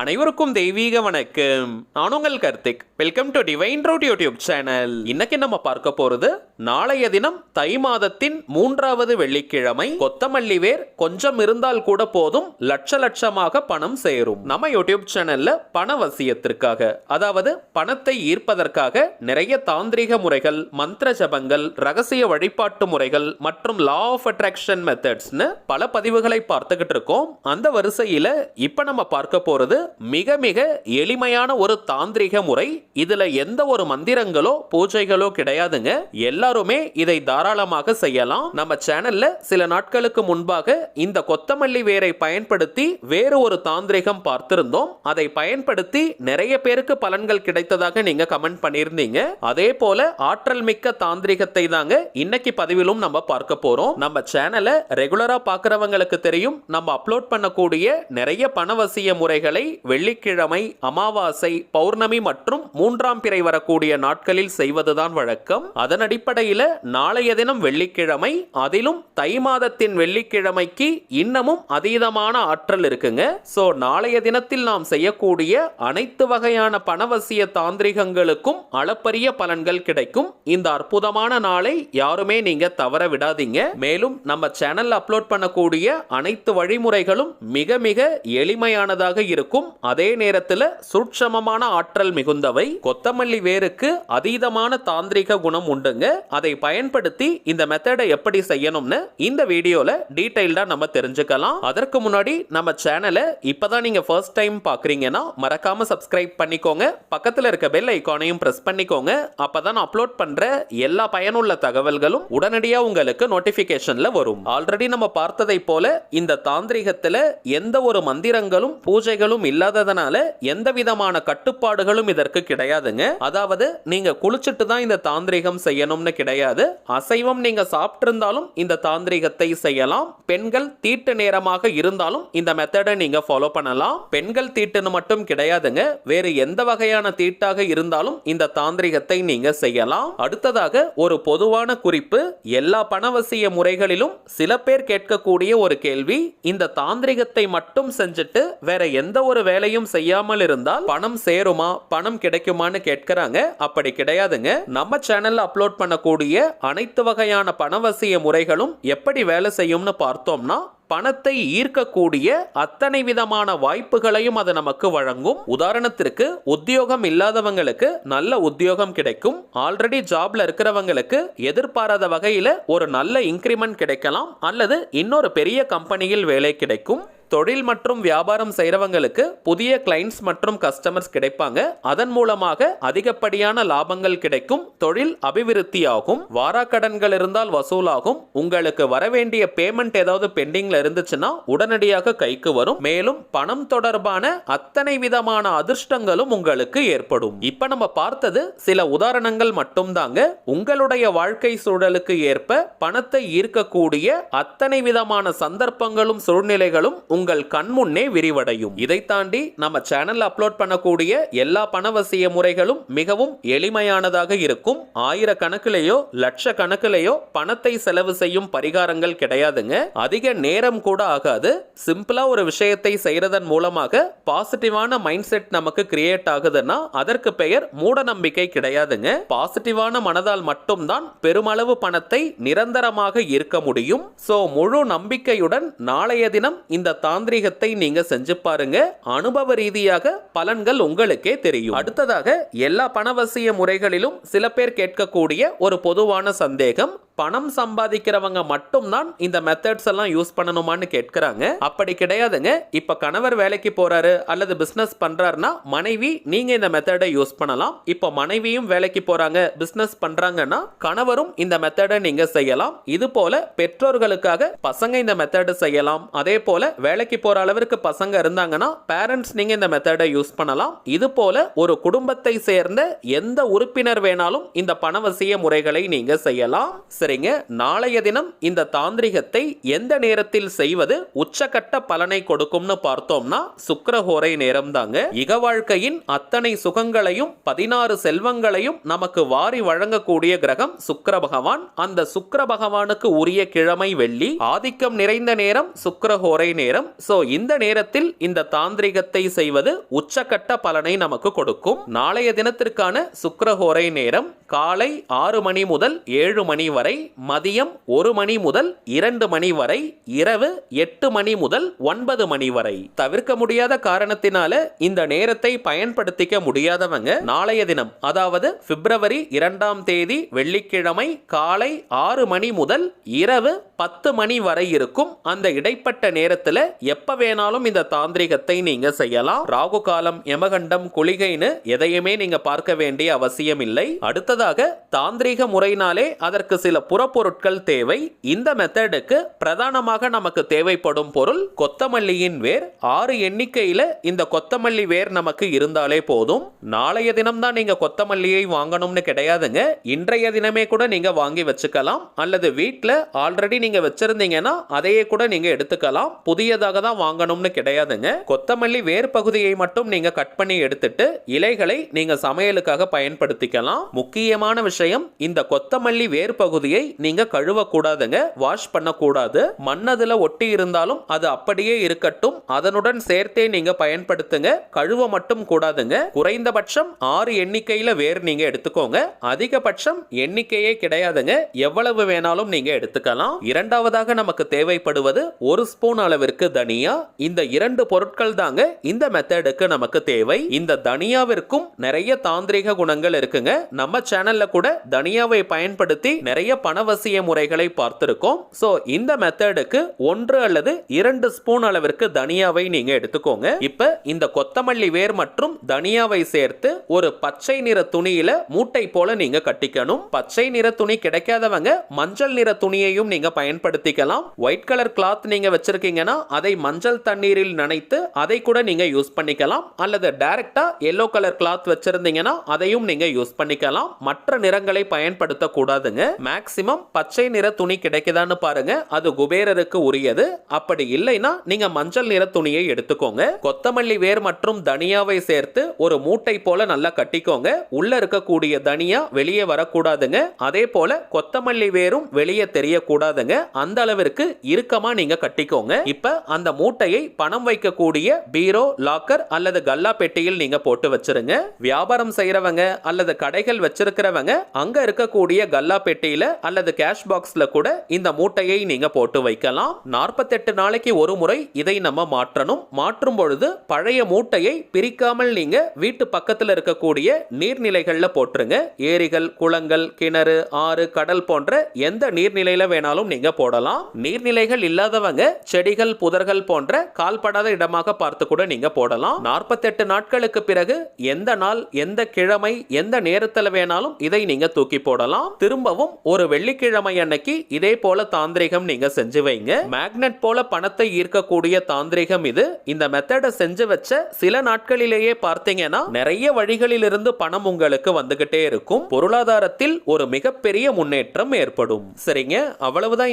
அனைவருக்கும் தெய்வீக வணக்கம். நான் உங்கள் Karthik. Welcome to divine road YouTube channel இன்னைக்கு நம்ம பார்க்க போறது நாளைய தினம் தை மாதத்தின் மூன்றாவது வெள்ளிக்கிழமை. கொத்தமல்லி வேர் கொஞ்சம் இருந்தால் கூட போதும். லட்ச லட்சமாக பணம் சேரும். நம்ம யூடியூப் சேனல்ல பண வசியத்திற்காக அதாவது பணத்தை ஈர்ப்பதற்காக நிறைய தாந்திரிக முறைகள் மந்திர ஜபங்கள் ரகசிய வழிபாட்டு முறைகள் மற்றும் லா ஆஃப் அட்ராக்ஷன் மெத்தட்ஸ்னு பல பதிவுகளை பார்த்துக்கிட்டு இருக்கோம். அந்த வரிசையில இப்ப நம்ம பார்க்க போறது மிக மிக எளிமையான ஒரு தாந்திரிக முறை. இதுல எந்த ஒரு மந்திரங்களோ பூஜைகளோ கிடையாதுங்க. எல்லாருமே இதை தாராளமாக செய்யலாம். நம்ம சேனல்ல சில நாட்களுக்கு முன்பாக இந்த கொத்தமல்லி வேரை பயன்படுத்தி வேறு ஒரு தாந்திரிகம் பார்த்திருந்தோம். அதை பயன்படுத்தி நிறைய பேருக்கு பலன்கள் கிடைத்ததாக நீங்க கமெண்ட் பண்ணியிருந்தீங்க. அதே போல ஆற்றல் மிக்க தாந்திரிகத்தை தாங்க இன்னைக்கு பதிவிலும் நம்ம பார்க்க போறோம். நம்ம சேனலை ரெகுலரா பார்க்குறவங்களுக்கு தெரியும். நம்ம அப்லோட் பண்ணக்கூடிய நிறைய பணவசிய முறைகளை வெள்ளிக்கிழமை அமாவாசை பௌர்ணமி மற்றும் மூன்றாம் பிறை வரக்கூடிய நாட்களில் செய்வதுதான் வழக்கம். அதன் அடிப்படையில் நாளைய தினம் வெள்ளிக்கிழமை அதிலும் தை மாதத்தின் வெள்ளிக்கிழமைக்கு இன்னமும் அதீதமான ஆற்றல் இருக்குங்க. சோ நாளைய தினத்தில் நாம் செய்யக்கூடிய அனைத்து வகையான பணவசிய தாந்திரிகங்களுக்கும் அளப்பரிய பலன்கள் கிடைக்கும். இந்த அற்புதமான நாளை யாருமே நீங்க தவற விடாதீங்க. மேலும் நம்ம சேனல் அப்லோட் பண்ணக்கூடிய அனைத்து வழிமுறைகளும் மிக மிக எளிமையானதாக இருக்கும். அதே நேரத்தில் சூட்சமமான ஆற்றல் மிகுந்தவை. கொத்தமல்லி வேருக்கு அதீதமான தாந்திரிக குணம் உண்டுங்க. அதை பயன்படுத்தி இந்த மெத்தடை எப்படி செய்யணும்னு இந்த வீடியோல டீடைல்டா நம்ம தெரிஞ்சுக்கலாம். அதற்கு முன்னாடி நம்ம சேனலை இப்பதான் நீங்க ஃபர்ஸ்ட் டைம் பாக்குறீங்கன்னா மறக்காம சப்ஸ்கிரைப் பண்ணிக்கோங்க. பக்கத்துல இருக்க பெல் ஐக்கானையும் பிரஸ் பண்ணிக்கோங்க. அப்பதான் அப்லோட் பண்ற எல்லா பயனுள்ள தகவல்களும் உடனடியா உங்களுக்கு நோட்டிபிகேஷன்ல வரும். ஆல்ரெடி நம்ம பார்த்ததை போல இந்த தாந்திரிகத்துல எந்த ஒரு மந்திரங்களும் பூஜைகளும் இல்லாததனால எந்த விதமான கட்டுப்பாடுகளும் இதற்கு கிடையாதுங்க. அதாவது நீங்க குளிச்சுட்டு தான் இந்த தாந்திரிகம் செய்யணும்னு கிடையாது. அசைவம் நீங்க சாப்பிட்டிருந்தாலும் இந்த தாந்திரிகத்தை செய்யலாம். பெண்கள் தீட்டு நேரமாக இருந்தாலும் இந்த மெத்தடை நீங்க ஃபாலோ பண்ணலாம். பெண்கள் தீட்டுன்னு மட்டும் கிடையாதுங்க. வேறு எந்த வகையான தீட்டாக இருந்தாலும் இந்த தாந்திரிகத்தை நீங்க செய்யலாம். அடுத்ததாக ஒரு பொதுவான குறிப்பு எல்லா பணவசிய முறைகளிலும் சில பேர் கேட்கக்கூடிய ஒரு கேள்வி இந்த தாந்திரிகத்தை மட்டும் செஞ்சுட்டு வேற எந்த ஒரு வேலையும் செய்யாமல் இருந்தால் பணம் சேருமா? பணம் கிடைக்குமான்னு கேட்கிறாங்க. அப்படி கிடையாதுங்க. நம்ம சேனல்ல அப்லோட் பண்ணக்கூடிய அனைத்து வகையான பணவசிய முறைகளும் எப்படி வேலை செய்யும்னு பார்த்தோம்னா பணத்தை ஈர்க்கக்கூடிய அத்தனை விதமான வாய்ப்புகளையும் அது நமக்கு வழங்கும். உதாரணத்திற்கு உத்தியோகம் இல்லாதவங்களுக்கு நல்ல உத்தியோகம் கிடைக்கும். ஆல்ரெடி ஜாப்ல இருக்கிறவங்களுக்கு எதிர்பாராத வகையில ஒரு நல்ல இன்க்ரிமெண்ட் கிடைக்கலாம். அல்லது இன்னொரு பெரிய கம்பெனியில் வேலை கிடைக்கும். தொழில் மற்றும் வியாபாரம் செய்கிறவங்களுக்கு புதிய கிளைண்ட்ஸ் மற்றும் கஸ்டமர்ஸ் கிடைப்பாங்க. அதன் மூலமாக அதிகப்படியான லாபங்கள் கிடைக்கும். தொழில் அபிவிருத்தியாகும். வாராக்கடன்கள் இருந்தால் வசூலாகும். உங்களுக்கு வரவேண்டிய பேமெண்ட் ஏதாவது பெண்டிங்ல இருந்துச்சுன்னா உடனடியாக கைக்கு வரும். மேலும் பணம் தொடர்பான அத்தனை விதமான அதிர்ஷ்டங்களும் உங்களுக்கு ஏற்படும். இப்ப நம்ம பார்த்தது சில உதாரணங்கள் மட்டும்தாங்க. உங்களுடைய வாழ்க்கை சூழலுக்கு ஏற்ப பணத்தை ஈர்க்கக்கூடிய அத்தனை விதமான சந்தர்ப்பங்களும் சூழ்நிலைகளும் உங்கள் கண்முன்னே விரிவடையும். இதை தாண்டி நம்ம சேனல் அப்லோட் பண்ணக்கூடிய எல்லா பணவசிய முறைகளும் மிகவும் எளிமையானதாக இருக்கும். ஆயிரக்கணக்கிலேயோ லட்சக்கணக்கிலேயோ பணத்தை செலவு செய்யும் பரிகாரங்கள் கிடையாதுங்க. அதிக நேரம் கூட ஆகாது. சிம்பிளா ஒரு விஷயத்தை செய்யறதன் மூலமாக பாசிட்டிவான மைண்ட் செட் நமக்கு கிரியேட் ஆகுதுன்னா அதற்கு பெயர் மூட நம்பிக்கை கிடையாதுங்க. பாசிட்டிவான மனதால் மட்டும்தான் பெருமளவு பணத்தை நிரந்தரமாக இருக்க முடியும். சோ முழு நம்பிக்கையுடன் நாளைய தினம் இந்த தாந்திரிகத்தை நீங்க செஞ்சு பாருங்க. அனுபவ ரீதியாக பலன்கள் உங்களுக்கே தெரியும். அடுத்ததாக எல்லா பணவசிய முறைகளிலும் சில பேர் கேட்கக்கூடிய ஒரு பொதுவான சந்தேகம் பணம் சம்பாதிக்கிறவங்க மட்டும்தான் இந்த மெத்தட்ஸ் எல்லாம் யூஸ் பண்ணணுமான்னு கேட்கிறாங்க. அப்படி கிடையாதுங்க. இப்ப கணவர் வேலைக்கு போறாரு அல்லது பிசினஸ் பண்றாருன்னா மனைவி நீங்க இந்த மெத்தடை யூஸ் பண்ணலாம். இப்போ மனைவியும் வேலைக்கு போறாங்க பிசினஸ் பண்றாங்கன்னா கணவரும் இந்த மெத்தடை நீங்க செய்யலாம். இது போல பெற்றோர்களுக்காக பசங்க இந்த மெத்தடு செய்யலாம். அதே போல வேலைக்கு போற அளவிற்கு பசங்க இருந்தாங்கன்னா பேரண்ட்ஸ் நீங்க இந்த மெத்தடை யூஸ் பண்ணலாம். இது போல ஒரு குடும்பத்தை சேர்ந்த எந்த உறுப்பினர் வேணாலும் இந்த பணவசிய முறைகளை நீங்க செய்யலாம். சரிங்க. நாளைய தினம் இந்த தாந்திரிகத்தை எந்த நேரத்தில் செய்வது உச்சகட்ட பலனை கொடுக்கும்னு பார்த்தோம்னா சுக்கரஹோரை நேரம் தாங்க இக வாழ்க்கையின் அத்தனை சுகங்களையும் பதினாறு செல்வங்களையும் நமக்கு வாரி வழங்கக்கூடிய கிரகம் சுக்கர பகவான். அந்த சுக்கர பகவானுக்கு உரிய கிழமை வெள்ளி. ஆதிக்கம் நிறைந்த நேரம் சுக்கரஹோரை நேரம். சோ இந்த நேரத்தில் இந்த தாந்திரிகத்தை செய்வது உச்சகட்ட பலனை நமக்கு கொடுக்கும். நாளைய தினத்திற்கான சுக்கரஹோரை நேரம் காலை ஆறு மணி முதல் ஏழு மணி வரை. மதியம் ஒரு மணி முதல் இரண்டு மணி வரை இரவு எட்டு மணி முதல் ஒன்பது மணி வரை. தவிர்க்க முடியாத காரணத்தினால இந்த நேரத்தை பயன்படுத்திக்க முடியாதவங்க நாளைய தினம் அதாவது பிப்ரவரி இரண்டாம் தேதி வெள்ளிக்கிழமை காலை ஆறு மணி முதல் இரவு பத்து மணி வரை இருக்கும். அந்த இடைப்பட்ட நேரத்துல எப்ப வேணாலும் இந்த தாந்திரிகத்தை நீங்க செய்யலாம். ராகு காலம் யமகண்டம் குளிகைன்னு எதையுமே நீங்க பார்க்க வேண்டிய அவசியம் இல்லை. அடுத்ததாக தாந்திரீக முறையினாலே அதற்கு சில புறப்பொருட்கள் தேவை. இந்த மெத்தடுக்கு பிரதானமாக நமக்கு தேவைப்படும் பொருள் கொத்தமல்லியின் வேர். ஆறு எண்ணிக்கையில இந்த கொத்தமல்லி வேர் நமக்கு இருந்தாலே போதும். நாளைய தினம்தான் நீங்க கொத்தமல்லியை வாங்கணும்னு கிடையாதுங்க. இன்றைய தினமே கூட நீங்க வாங்கி வச்சுக்கலாம். அல்லது வீட்டில் ஆல்ரெடி நீங்க வச்சிருந்தீங்கன்னா அதையே கூட நீங்க எடுத்துக்கலாம். புதியதாக தான் வாங்கணும்னு கிடையாதுங்க. கொத்தமல்லி வேர் பகுதியை மட்டும் நீங்க கட் பண்ணி எடுத்துட்டு இலைகளை நீங்க சமையலுக்காக பயன்படுத்திக்கலாம். முக்கியமான விஷயம் இந்த கொத்தமல்லி வேர் பகுதியை நீங்க கழுவக்கூடாதுங்க. வாஷ் பண்ணக்கூடாது. மண்ணதில் ஒட்டி இருந்தாலும் அது அப்படியே இருக்கட்டும். அதனுடன் சேர்த்தே நீங்க பயன்படுத்துங்க. கழுவ மட்டும் கூடாதுங்க. குறைந்தபட்சம் ஆறு எண்ணிக்கையில் வேர் நீங்க எடுத்துக்கோங்க. அதிகபட்சம் எண்ணிக்கையே கிடையாதுங்க. எவ்வளவு வேணாலும் நீங்கள் எடுத்துக்கலாம். இரண்டாவதாக நமக்கு தேவைப்படுவது ஒரு ஸ்பூன் அளவிற்கு தனியா இந்த இரண்டு பொருட்கள் தாங்க இந்த மெத்தடுக்கு நமக்கு தேவை. இந்த தனியாவிற்கும் நிறைய தாந்திரிக குணங்கள் இருக்குங்க. நம்ம சேனல்ல கூட தனியாவை பயன்படுத்தி நிறைய பணவசிய முறைகளை பார்த்திருக்கோம். சோ இந்த மெத்தடுக்கு ஒன்று அல்லது இரண்டு ஸ்பூன் அளவிற்கு தனியாவை நீங்க எடுத்துக்கோங்க. இப்ப இந்த கொத்தமல்லி வேர் மற்றும் தனியாவை சேர்த்து ஒரு பச்சை நிற துணியில மூட்டை போல நீங்க கட்டிக்கணும். பச்சை நிற துணி கிடைக்காதவங்க மஞ்சள் நிற துணியையும் நீங்க பயன்படுத்திக்கலாம். ஒயிட் கலர் கிளாத் நீங்க வச்சிருக்கீங்கன்னா அதை மஞ்சள் தண்ணீரில் நனைத்து அதை கூட நீங்க யூஸ் பண்ணிக்கலாம். அல்லது டைரக்டா எல்லோ கலர் கிளாத் வச்சிருந்தீங்கன்னா அதையும் நீங்க யூஸ் பண்ணிக்கலாம். மற்ற நிறங்களை பயன்படுத்த கூடாதுங்க மேக்சிமம் பச்சை நிற துணி கிடைக்குதான்னு பாருங்க. அது குபேரருக்கு உரியது. அப்படி இல்லைன்னா நீங்க மஞ்சள் நிற துணியை எடுத்துக்கோங்க. கொத்தமல்லி வேர் மற்றும் தனியாவை சேர்த்து ஒரு மூட்டை போல நல்லா கட்டிக்கோங்க. உள்ள இருக்கக்கூடிய தனியா வெளியே வரக்கூடாதுங்க. அதே போல கொத்தமல்லி வேரும் வெளியே தெரியக்கூடாதுங்க. அந்த அளவிற்கு இறுக்கமா நீங்க கட்டிக்கோங்க. இப்ப அந்த மூட்டையை பணம் வைக்கக்கூடிய பீரோ லாக்கர் அல்லது கல்லா பெட்டியில் நீங்க போட்டு வச்சிருங்க. வியாபாரம் செய்யறவங்க அல்லது கடைகள் வச்சிருக்கிறவங்க அங்க இருக்கக்கூடிய கல்லா பெட்டியில அல்லது கேஷ் பாக்ஸ்ல கூட இந்த மூட்டையை நீங்க போட்டு வைக்கலாம். நாற்பத்தெட்டு நாளைக்கு ஒரு முறை இதை நம்ம மாற்றணும். மாற்றும் பொழுது பழைய மூட்டையை பிரிக்காமல் நீங்க வீட்டு பக்கத்துல இருக்கக்கூடிய நீர்நிலைகள்ல போட்டுருங்க. ஏரிகள் குளங்கள் கிணறு ஆறு கடல் போன்ற எந்த நீர்நிலையில வேணாலும் நீங்க போடலாம். நீர்நிலைகள் இல்லாதவங்க செடிகள் புதர்கள் போன்ற கால்படாத இடமாக பார்த்து கூட நீங்க போடலாம். நாற்பத்தெட்டு நாட்களுக்கு பிறகு எந்த நாள் எந்த கிழமை எந்த நேரத்தில் வேணாலும் இதை நீங்க தூக்கி போடலாம். திரும்பவும் ஒரு வெள்ளிக்கிழமை அன்னைக்கு இதே போல தாந்திரிகம் நீங்க செஞ்சு வைங்க. மேக்னெட் போல பணத்தை ஈர்க்கக்கூடிய தாந்திரிகம் இது. இந்த மெத்தடை செஞ்சு வச்ச சில நாட்களிலேயே பார்த்தீங்கன்னா நிறைய வழிகளிலிருந்து பணம் உங்களுக்கு வந்துகிட்டே இருக்கும். பொருளாதாரத்தில் ஒரு மிகப்பெரிய முன்னேற்றம் ஏற்படும். சரிங்க? அவ்வளவுதான்